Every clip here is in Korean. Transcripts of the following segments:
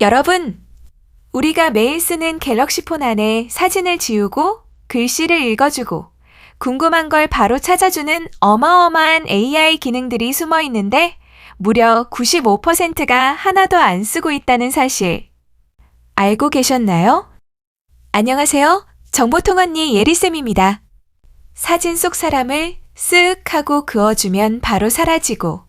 여러분, 우리가 매일 쓰는 갤럭시 폰 안에 사진을 지우고 글씨를 읽어주고 궁금한 걸 바로 찾아주는 어마어마한 AI 기능들이 숨어 있는데 무려 95%가 하나도 안 쓰고 있다는 사실. 알고 계셨나요? 안녕하세요. 정보통 언니 예리쌤입니다. 사진 속 사람을 쓱 하고 그어주면 바로 사라지고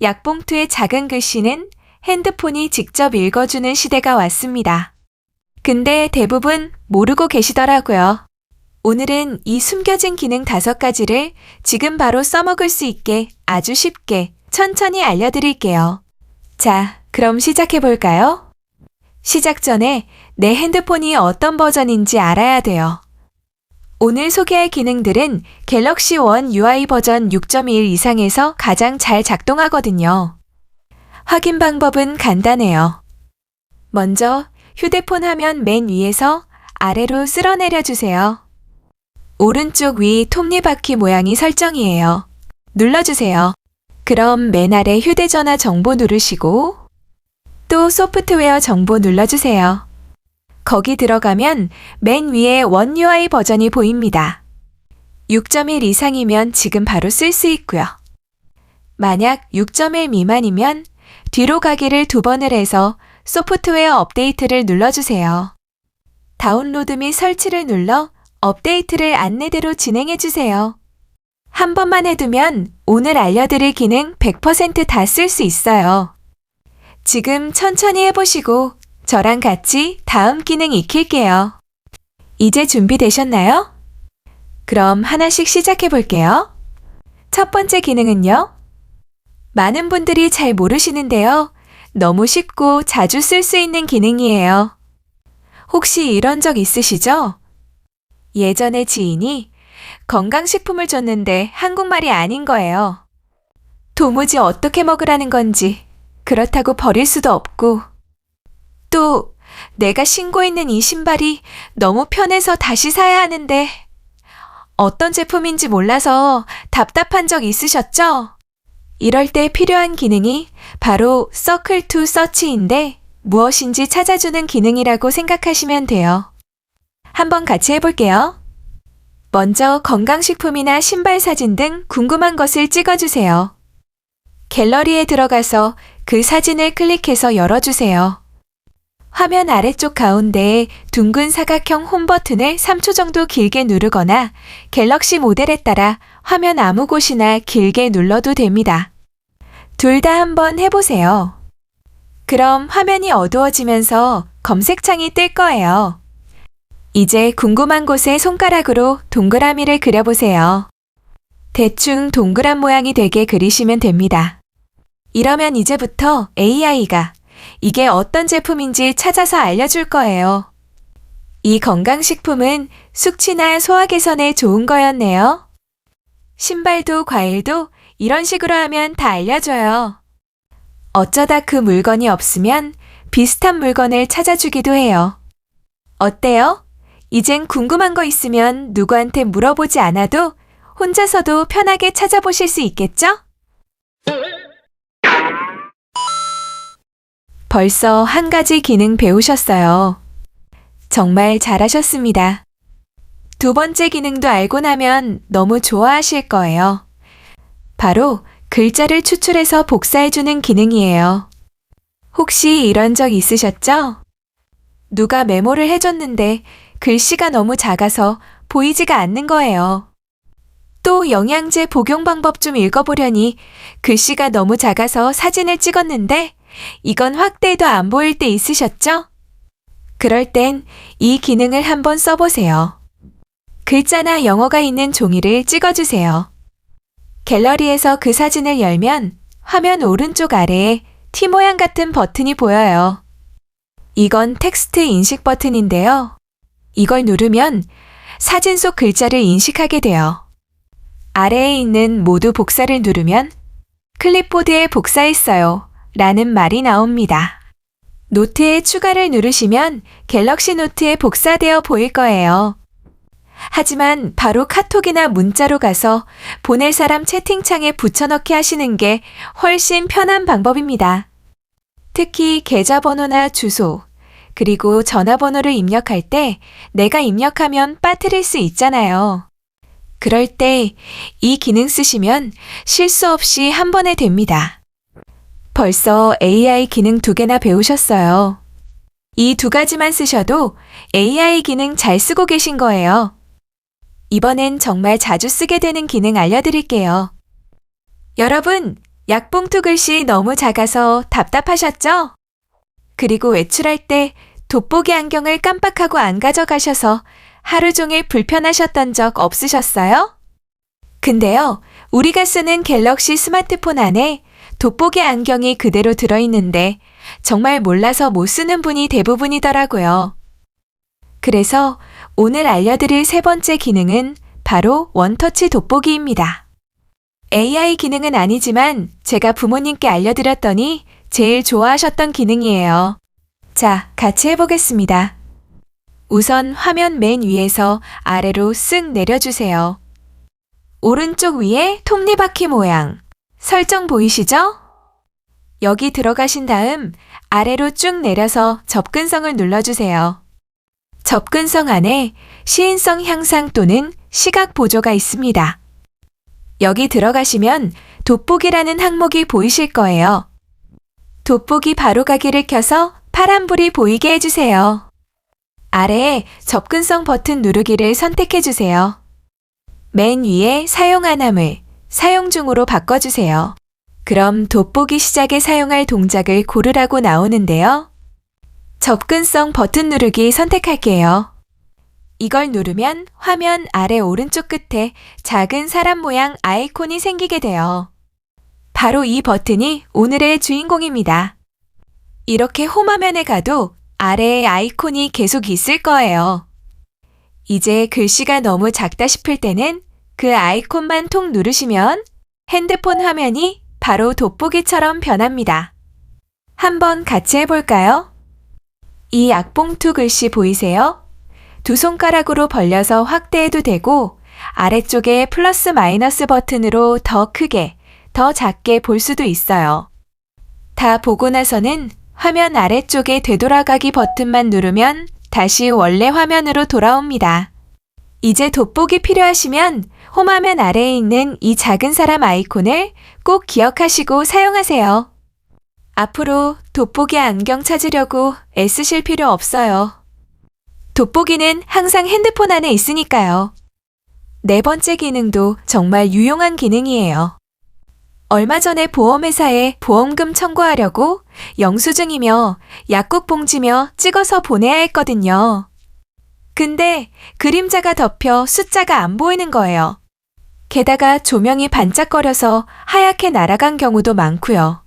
약봉투의 작은 글씨는 핸드폰이 직접 읽어주는 시대가 왔습니다. 근데 대부분 모르고 계시더라고요. 오늘은 이 숨겨진 기능 다섯 가지를 지금 바로 써먹을 수 있게 아주 쉽게 천천히 알려드릴게요. 자, 그럼 시작해볼까요? 시작 전에 내 핸드폰이 어떤 버전인지 알아야 돼요. 오늘 소개할 기능들은 갤럭시 원 UI 버전 6.1 이상에서 가장 잘 작동하거든요. 확인 방법은 간단해요. 먼저 휴대폰 화면 맨 위에서 아래로 쓸어내려 주세요. 오른쪽 위 톱니바퀴 모양이 설정이에요. 눌러주세요. 그럼 맨 아래 휴대전화 정보 누르시고 또 소프트웨어 정보 눌러주세요. 거기 들어가면 맨 위에 원 UI 버전이 보입니다. 6.1 이상이면 지금 바로 쓸 수 있고요. 만약 6.1 미만이면 뒤로 가기를 두 번을 해서 소프트웨어 업데이트를 눌러주세요. 다운로드 및 설치를 눌러 업데이트를 안내대로 진행해 주세요. 한 번만 해두면 오늘 알려드릴 기능 100%다 쓸 수 있어요. 지금 천천히 해보시고 저랑 같이 다음 기능 익힐게요. 이제 준비되셨나요? 그럼 하나씩 시작해 볼게요. 첫 번째 기능은요. 많은 분들이 잘 모르시는데요. 너무 쉽고 자주 쓸 수 있는 기능이에요. 혹시 이런 적 있으시죠? 예전에 지인이 건강식품을 줬는데 한국말이 아닌 거예요. 도무지 어떻게 먹으라는 건지 그렇다고 버릴 수도 없고 또 내가 신고 있는 이 신발이 너무 편해서 다시 사야 하는데 어떤 제품인지 몰라서 답답한 적 있으셨죠? 이럴 때 필요한 기능이 바로 서클 투 서치인데 무엇인지 찾아주는 기능이라고 생각하시면 돼요. 한번 같이 해볼게요. 먼저 건강식품이나 신발 사진 등 궁금한 것을 찍어주세요. 갤러리에 들어가서 그 사진을 클릭해서 열어주세요. 화면 아래쪽 가운데에 둥근 사각형 홈 버튼을 3초 정도 길게 누르거나 갤럭시 모델에 따라 화면 아무 곳이나 길게 눌러도 됩니다. 둘 다 한번 해보세요. 그럼 화면이 어두워지면서 검색창이 뜰 거예요. 이제 궁금한 곳에 손가락으로 동그라미를 그려보세요. 대충 동그란 모양이 되게 그리시면 됩니다. 이러면 이제부터 AI가 이게 어떤 제품인지 찾아서 알려줄 거예요. 이 건강식품은 숙취나 소화 개선에 좋은 거였네요. 신발도 과일도 이런 식으로 하면 다 알려줘요. 어쩌다 그 물건이 없으면 비슷한 물건을 찾아주기도 해요. 어때요? 이젠 궁금한 거 있으면 누구한테 물어보지 않아도 혼자서도 편하게 찾아보실 수 있겠죠? 벌써 한 가지 기능 배우셨어요. 정말 잘하셨습니다. 두 번째 기능도 알고 나면 너무 좋아하실 거예요. 바로 글자를 추출해서 복사해주는 기능이에요. 혹시 이런 적 있으셨죠? 누가 메모를 해줬는데 글씨가 너무 작아서 보이지가 않는 거예요. 또 영양제 복용 방법 좀 읽어보려니 글씨가 너무 작아서 사진을 찍었는데 이건 확대해도 안 보일 때 있으셨죠? 그럴 땐 이 기능을 한번 써보세요. 글자나 영어가 있는 종이를 찍어주세요. 갤러리에서 그 사진을 열면 화면 오른쪽 아래에 T 모양 같은 버튼이 보여요. 이건 텍스트 인식 버튼인데요. 이걸 누르면 사진 속 글자를 인식하게 돼요. 아래에 있는 모두 복사를 누르면 클립보드에 복사했어요. 라는 말이 나옵니다. 노트에 추가를 누르시면 갤럭시 노트에 복사되어 보일 거예요. 하지만 바로 카톡이나 문자로 가서 보낼 사람 채팅창에 붙여넣기 하시는 게 훨씬 편한 방법입니다. 특히 계좌번호나 주소, 그리고 전화번호를 입력할 때 내가 입력하면 빠뜨릴 수 있잖아요. 그럴 때 이 기능 쓰시면 실수 없이 한 번에 됩니다. 벌써 AI 기능 두 개나 배우셨어요. 이 두 가지만 쓰셔도 AI 기능 잘 쓰고 계신 거예요. 이번엔 정말 자주 쓰게 되는 기능 알려드릴게요. 여러분, 약봉투 글씨 너무 작아서 답답하셨죠? 그리고 외출할 때 돋보기 안경을 깜빡하고 안 가져가셔서 하루 종일 불편하셨던 적 없으셨어요? 근데요, 우리가 쓰는 갤럭시 스마트폰 안에 돋보기 안경이 그대로 들어있는데 정말 몰라서 못 쓰는 분이 대부분이더라고요. 그래서 오늘 알려드릴 세 번째 기능은 바로 원터치 돋보기입니다. AI 기능은 아니지만 제가 부모님께 알려드렸더니 제일 좋아하셨던 기능이에요. 자, 같이 해보겠습니다. 우선 화면 맨 위에서 아래로 쓱 내려주세요. 오른쪽 위에 톱니바퀴 모양. 설정 보이시죠? 여기 들어가신 다음 아래로 쭉 내려서 접근성을 눌러주세요. 접근성 안에 시인성 향상 또는 시각 보조가 있습니다. 여기 들어가시면 돋보기라는 항목이 보이실 거예요. 돋보기 바로가기를 켜서 파란불이 보이게 해주세요. 아래에 접근성 버튼 누르기를 선택해주세요. 맨 위에 사용 안함을 사용 중으로 바꿔주세요. 그럼 돋보기 시작에 사용할 동작을 고르라고 나오는데요. 접근성 버튼 누르기 선택할게요. 이걸 누르면 화면 아래 오른쪽 끝에 작은 사람 모양 아이콘이 생기게 돼요. 바로 이 버튼이 오늘의 주인공입니다. 이렇게 홈화면에 가도 아래에 아이콘이 계속 있을 거예요. 이제 글씨가 너무 작다 싶을 때는 그 아이콘만 톡 누르시면 핸드폰 화면이 바로 돋보기처럼 변합니다. 한번 같이 해볼까요? 이 약봉투 글씨 보이세요? 두 손가락으로 벌려서 확대해도 되고 아래쪽에 플러스 마이너스 버튼으로 더 크게, 더 작게 볼 수도 있어요. 다 보고 나서는 화면 아래쪽에 되돌아가기 버튼만 누르면 다시 원래 화면으로 돌아옵니다. 이제 돋보기 필요하시면 홈화면 아래에 있는 이 작은 사람 아이콘을 꼭 기억하시고 사용하세요. 앞으로 돋보기 안경 찾으려고 애쓰실 필요 없어요. 돋보기는 항상 핸드폰 안에 있으니까요. 네 번째 기능도 정말 유용한 기능이에요. 얼마 전에 보험회사에 보험금 청구하려고 영수증이며 약국 봉지며 찍어서 보내야 했거든요. 근데 그림자가 덮여 숫자가 안 보이는 거예요. 게다가 조명이 반짝거려서 하얗게 날아간 경우도 많고요.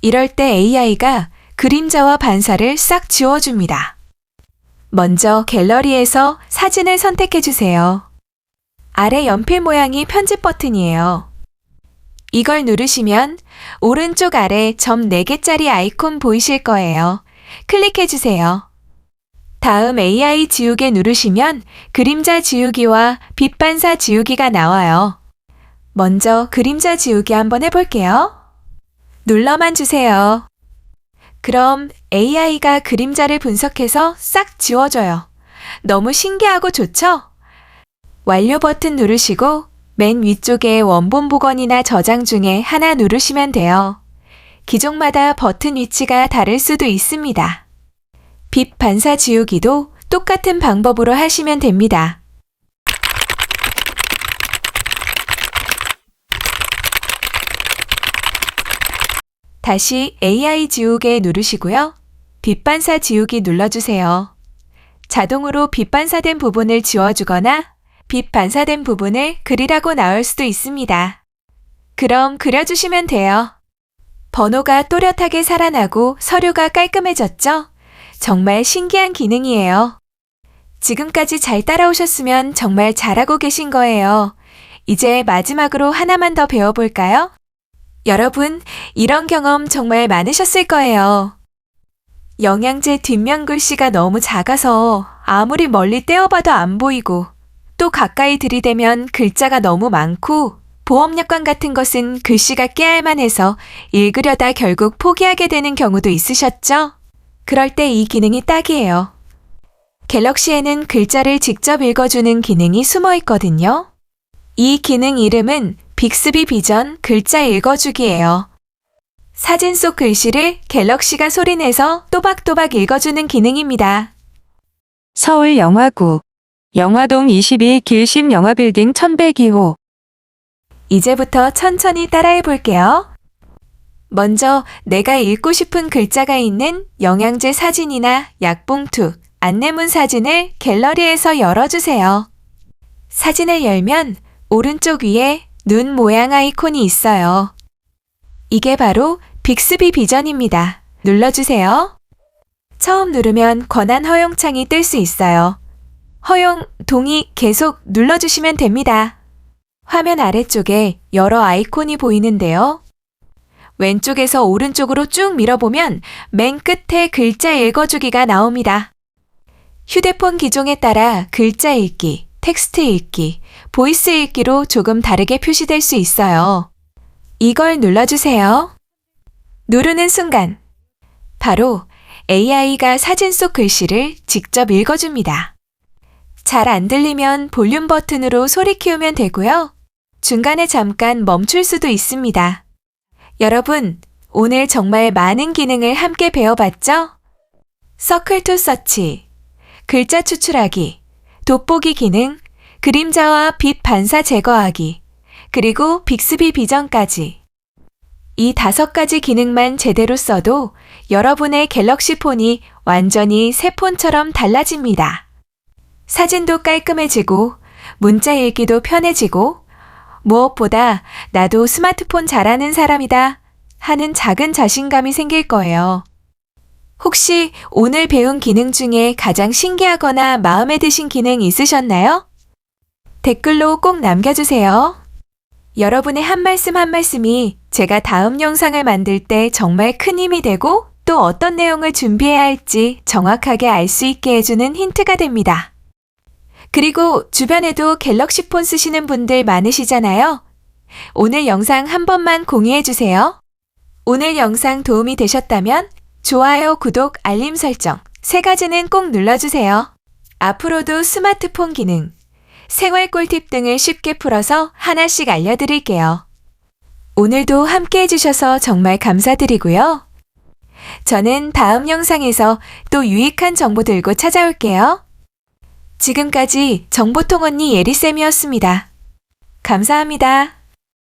이럴 때 AI가 그림자와 반사를 싹 지워줍니다. 먼저 갤러리에서 사진을 선택해 주세요. 아래 연필 모양이 편집 버튼이에요. 이걸 누르시면 오른쪽 아래 점 4개짜리 아이콘 보이실 거예요. 클릭해 주세요. 다음 AI 지우개 누르시면 그림자 지우기와 빛 반사 지우기가 나와요. 먼저 그림자 지우기 한번 해볼게요. 눌러만 주세요. 그럼 AI가 그림자를 분석해서 싹 지워줘요. 너무 신기하고 좋죠? 완료 버튼 누르시고 맨 위쪽에 원본 복원이나 저장 중에 하나 누르시면 돼요. 기종마다 버튼 위치가 다를 수도 있습니다. 빛 반사 지우기도 똑같은 방법으로 하시면 됩니다. 다시 AI 지우개 누르시고요. 빛 반사 지우기 눌러주세요. 자동으로 빛 반사된 부분을 지워주거나 빛 반사된 부분을 그리라고 나올 수도 있습니다. 그럼 그려주시면 돼요. 번호가 또렷하게 살아나고 서류가 깔끔해졌죠? 정말 신기한 기능이에요. 지금까지 잘 따라오셨으면 정말 잘하고 계신 거예요. 이제 마지막으로 하나만 더 배워볼까요? 여러분, 이런 경험 정말 많으셨을 거예요. 영양제 뒷면 글씨가 너무 작아서 아무리 멀리 떼어봐도 안 보이고 또 가까이 들이대면 글자가 너무 많고 보험약관 같은 것은 글씨가 깨알만 해서 읽으려다 결국 포기하게 되는 경우도 있으셨죠? 그럴 때 이 기능이 딱이에요. 갤럭시에는 글자를 직접 읽어주는 기능이 숨어 있거든요. 이 기능 이름은 빅스비 비전 글자 읽어주기예요. 사진 속 글씨를 갤럭시가 소리내서 또박또박 읽어주는 기능입니다. 서울 영화구 영화동 22 길심 영화빌딩 1102호 이제부터 천천히 따라해 볼게요. 먼저 내가 읽고 싶은 글자가 있는 영양제 사진이나 약봉투, 안내문 사진을 갤러리에서 열어주세요. 사진을 열면 오른쪽 위에 눈 모양 아이콘이 있어요. 이게 바로 빅스비 비전입니다. 눌러주세요. 처음 누르면 권한 허용 창이 뜰 수 있어요. 허용, 동의 계속 눌러주시면 됩니다. 화면 아래쪽에 여러 아이콘이 보이는데요. 왼쪽에서 오른쪽으로 쭉 밀어보면 맨 끝에 글자 읽어주기가 나옵니다. 휴대폰 기종에 따라 글자 읽기, 텍스트 읽기, 보이스 읽기로 조금 다르게 표시될 수 있어요. 이걸 눌러주세요. 누르는 순간, 바로 AI가 사진 속 글씨를 직접 읽어줍니다. 잘 안 들리면 볼륨 버튼으로 소리 키우면 되고요. 중간에 잠깐 멈출 수도 있습니다. 여러분, 오늘 정말 많은 기능을 함께 배워봤죠? 서클 투 서치, 글자 추출하기, 돋보기 기능, 그림자와 빛 반사 제거하기, 그리고 빅스비 비전까지. 이 다섯 가지 기능만 제대로 써도 여러분의 갤럭시 폰이 완전히 새 폰처럼 달라집니다. 사진도 깔끔해지고, 문자 읽기도 편해지고, 무엇보다 나도 스마트폰 잘하는 사람이다 하는 작은 자신감이 생길 거예요. 혹시 오늘 배운 기능 중에 가장 신기하거나 마음에 드신 기능 있으셨나요? 댓글로 꼭 남겨주세요. 여러분의 한 말씀 한 말씀이 제가 다음 영상을 만들 때 정말 큰 힘이 되고 또 어떤 내용을 준비해야 할지 정확하게 알 수 있게 해주는 힌트가 됩니다. 그리고 주변에도 갤럭시 폰 쓰시는 분들 많으시잖아요. 오늘 영상 한 번만 공유해 주세요. 오늘 영상 도움이 되셨다면 좋아요, 구독, 알림 설정 세 가지는 꼭 눌러주세요. 앞으로도 스마트폰 기능, 생활 꿀팁 등을 쉽게 풀어서 하나씩 알려드릴게요. 오늘도 함께 해주셔서 정말 감사드리고요. 저는 다음 영상에서 또 유익한 정보 들고 찾아올게요. 지금까지 정보통 언니 예리쌤이었습니다. 감사합니다.